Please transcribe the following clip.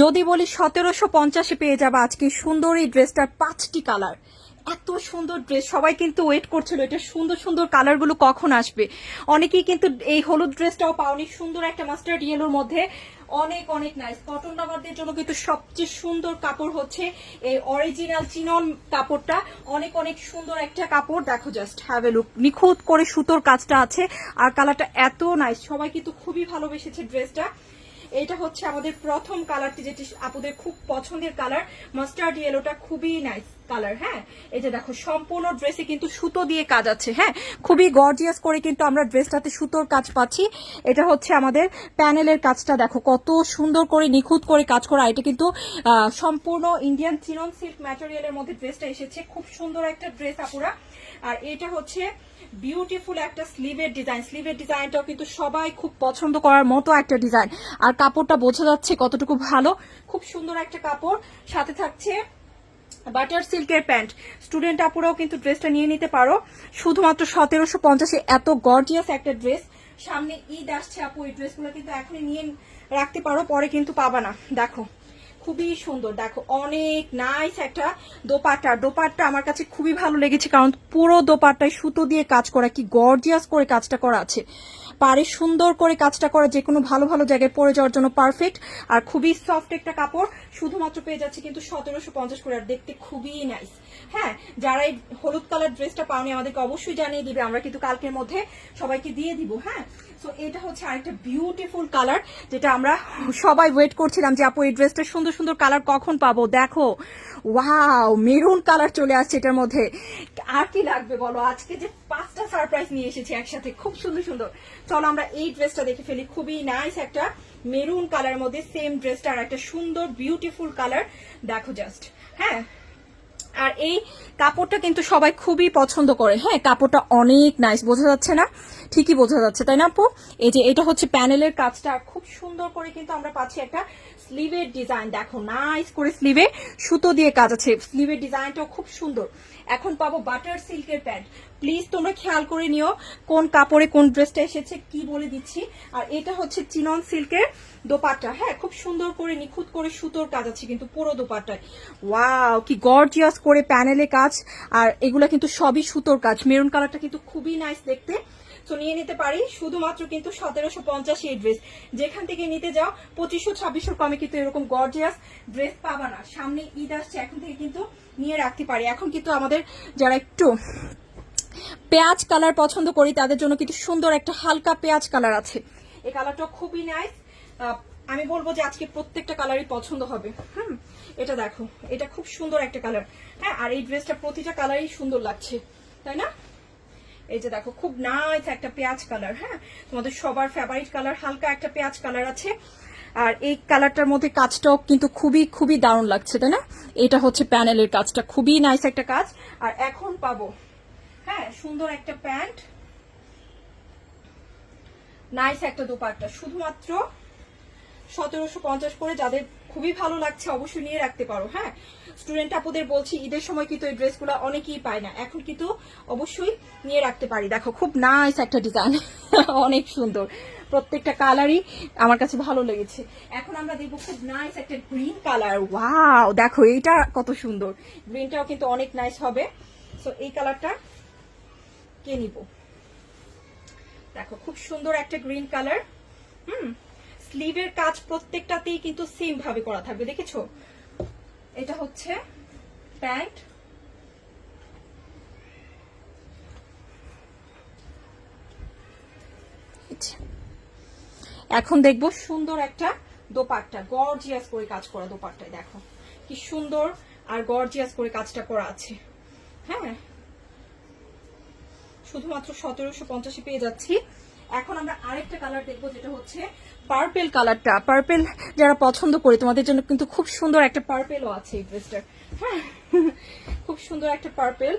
যদি বলি সতেরোশো পঞ্চাশে পেয়ে যাবে আজকে সুন্দর এই ড্রেসটার পাঁচটি কালার। এত সুন্দর ড্রেস, সবাই কিন্তু ওয়েট করছিল এটা সুন্দর সুন্দর কালারগুলো কখন আসবে। অনেকেই কিন্তু এই হলুদ ড্রেসটাও পাওনি, সুন্দর একটা মাস্টার্ড ইয়েলোর মধ্যে। অনেক অনেক নাইস কটন লাভারদের জন্য কিন্তু সবচেয়ে সুন্দর কাপড় হচ্ছে এই অরিজিনাল চিনন কাপড়টা। অনেক অনেক সুন্দর একটা কাপড়। দেখো জাস্ট হ্যাভ এ লুক নিখুঁত করে সুতোর কাজটা আছে। আর কালারটা এত নাইস সবাই কিন্তু খুবই ভালোবেসেছে ড্রেসটা। এটা হচ্ছে আমাদের প্রথম কালারটি, যেটি আপুদের খুব পছন্দের কালার। মাস্টার্ড ইয়েলোটা খুবই নাইস কালার হ্যাঁ? এই যে দেখো, সম্পূর্ণ ড্রেসে কিন্তু সুতো দিয়ে কাজ আছে হ্যাঁ? খুবই গর্জিয়াস করে কিন্তু আমরা ড্রেসটাতে সুতোর কাজ পাচ্ছি। এটা হচ্ছে আমাদের প্যানেলের কাজটা, দেখো, কত সুন্দর করে, নিখুঁত করে কাজ করা। এটা কিন্তু সম্পূর্ণ ইন্ডিয়ান চিনন সিল্ক ম্যাটেরিয়ালের মধ্যে ড্রেসটা এসেছে। খুব সুন্দর একটা ড্রেস আপুরা। আর এটা হচ্ছে বিউটিফুল একটা স্লিভের ডিজাইন স্লিভের ডিজাইনটাও কিন্তু সবাই খুব পছন্দ করার মতো একটা ডিজাইন আর কাপড়টা বোঝা যাচ্ছে কতটুকু ভালো। খুব সুন্দর একটা কাপড়। সাথে থাকছে বাটার সিল্কের প্যান্ট। স্টুডেন্ট আপুরাও কিন্তু ড্রেসটা নিয়ে নিতে পারো। শুধুমাত্র সতেরোশো পঞ্চাশে এত গর্জিয়াস একটা ড্রেস সামনে ঈদ আসছে আপু, এই ড্রেসগুলো কিন্তু এখনই নিয়ে রাখতে পারো, পরে কিন্তু পাবা না। দেখো। খুবই সুন্দর। দেখো, অনেক নাইস একটা দোপাট্টা। দোপাট্টা আমার কাছে খুবই ভালো লেগেছে, কারণ পুরো দোপাট্টায় সুতো দিয়ে কাজ করা, কি গর্জিয়াস করে কাজটা করা আছে। পারে সুন্দর করে কাজটা করা যে কোনো ভালো ভালো জায়গায় পরে যাওয়ার জন্য পারফেক্ট আর খুবই সফট একটা কাপড়, শুধুমাত্র পেয়ে যাচ্ছে কিন্তু সতেরোশো পঞ্চাশ করে, আর দেখতে খুবই নাইস হ্যাঁ যারা এই হলুদ কালার ড্রেসটা পাওনি আমাদেরকে অবশ্যই জানিয়ে দিবে, আমরা কিন্তু কালকের মধ্যে সবাইকে দিয়ে দিব হ্যাঁ? সো এটা হচ্ছে আরেকটা বিউটিফুল কালার যেটা আমরা সবাই ওয়েট করছিলাম যে, আপু, এই ড্রেসটা সুন্দর সুন্দর কালার কখন পাবো? দেখো। ওয়াও মেরুন কালার চলে আসছে এটার মধ্যে। আর কি লাগবে বলো? আজকে যে পাঁচটা সারপ্রাইজ নিয়ে এসেছি একসাথে, খুব সুন্দর সুন্দর। চলো, আমরা এই ড্রেসটা দেখে ফেলি। খুবই নাইস একটা মেরুন কালার মধ্যে সেম ড্রেসটা আর একটা সুন্দর বিউটিফুল কালার দেখো জাস্ট হ্যাঁ? আর এই কাপড়টা কিন্তু সবাই খুবই পছন্দ করে। হ্যাঁ কাপড়টা অনেক নাইস বোঝা যাচ্ছে না? ঠিকই বোঝা যাচ্ছে, তাই না আপু? এই যে, এটা হচ্ছে প্যানেলের কাজটা খুব সুন্দর করে কিন্তু আমরা পাচ্ছি একটা স্লিভের ডিজাইন দেখো নাইস করে স্লিভে সুতো দিয়ে কাজ আছে। স্লিভের ডিজাইনটাও খুব সুন্দর। এখন পাবো বাটার সিল্কের প্যান্ট প্লিজ তোমরা খেয়াল করে নিও কোন কাপড়ে কোন ড্রেসটা এসেছে, কি বলে দিচ্ছি। আর এটা হচ্ছে চিনন সিল্কের দোপাট্টা। হ্যাঁ খুব সুন্দর করে, নিখুঁত করে সুতোর কাজ আছে কিন্তু পুরো দোপাট্টায়। ওয়াও, কি গর্জিয়াস করে প্যানেলে কাজ। আর এগুলা কিন্তু সবই সুতোর কাজ। মেরুন কালারটা কিন্তু খুবই নাইস দেখতে। তো নিয়ে নিতে পারি। শুধুমাত্র কিন্তু সতেরোশো পঞ্চাশ ড্রেস যেখান থেকে নিতে যাও, পঁচিশশো ছাব্বিশশো কমে কিন্তু এরকম গর্জিয়াস ড্রেস পাবা না। সামনে ঈদ আসছে, এখন থেকে কিন্তু নিয়ে রাখতে পারি। এখন কিন্তু আমাদের যারা একটু পেঁয়াজ কালার পছন্দ করি, তাদের জন্য কিন্তু সুন্দর একটা হালকা পেঁয়াজ কালার আছে। এই কালারটা খুবই নাইস আমি বলব যে আজকে প্রত্যেকটা কালারই পছন্দ হবে। হুম? এটা দেখো, এটা খুব সুন্দর একটা কালার হ্যাঁ আর এই ড্রেসটা প্রতিটা কালারই সুন্দর লাগছে, তাই না? এই যে দেখো, খুব নাইস একটা পেঁয়াজ কালার হ্যাঁ? তোমাদের সবার ফেভারিট কালার হালকা একটা পেঁয়াজ কালার আছে। আর এই কালারটার মধ্যে কাজটাও কিন্তু খুবই খুবই দারুণ লাগছে, তাই না? এটা হচ্ছে প্যানেলের কাজটা, খুবই নাইস একটা কাজ। আর এখন পাবো হ্যাঁ সুন্দর একটা প্যান্ট। নাইস একটা দোপাট্টা, শুধুমাত্র সতেরোশো পঞ্চাশ করে যাদের খুবই ভালো লাগছে অবশ্যই নিয়ে রাখতে পারো হ্যাঁ? স্টুডেন্ট আপুদের বলছি, ঈদের সময় কিন্তু এই ড্রেসগুলো অনেকেই পায় না। এখন কিন্তু অবশ্যই নিয়ে রাখতে পারি। দেখো, খুব নাইস একটা ডিজাইন অনেক সুন্দর। প্রত্যেকটা কালারই আমার কাছে ভালো লেগেছে। এখন আমরা দেখব খুব নাইস একটা গ্রিন কালার ওয়াও দেখো, এইটা কত সুন্দর। গ্রিনটাও কিন্তু অনেক নাইস হবে। সো এই কালারটা কে নিব? দেখো, খুব সুন্দর একটা গ্রিন কালার হুম? স্লিভের কাজ প্রত্যেকটাতেই কিন্তু সেম ভাবে করা থাকবে দেখেছ? এটা হচ্ছে প্যান্ট। এখন দেখব সুন্দর একটা দোপাট্টা গর্জিয়াস করে কাজ করা দোপাট্টায় দেখো। কি সুন্দর আর গর্জিয়াস করে কাজটা করা আছে। হ্যাঁ। শুধুমাত্র সতেরোশো পঞ্চাশে পেয়ে যাচ্ছি। এখন আমরা আরেকটা কালার দেখব, যেটা হচ্ছে পার্পেল কালারটা পার্পেল যারা পছন্দ করে, তোমাদের জন্য কিন্তু খুব সুন্দর একটা পার্পেলও আছে এই ড্রেসটার হ্যাঁ খুব সুন্দর একটা পার্পেল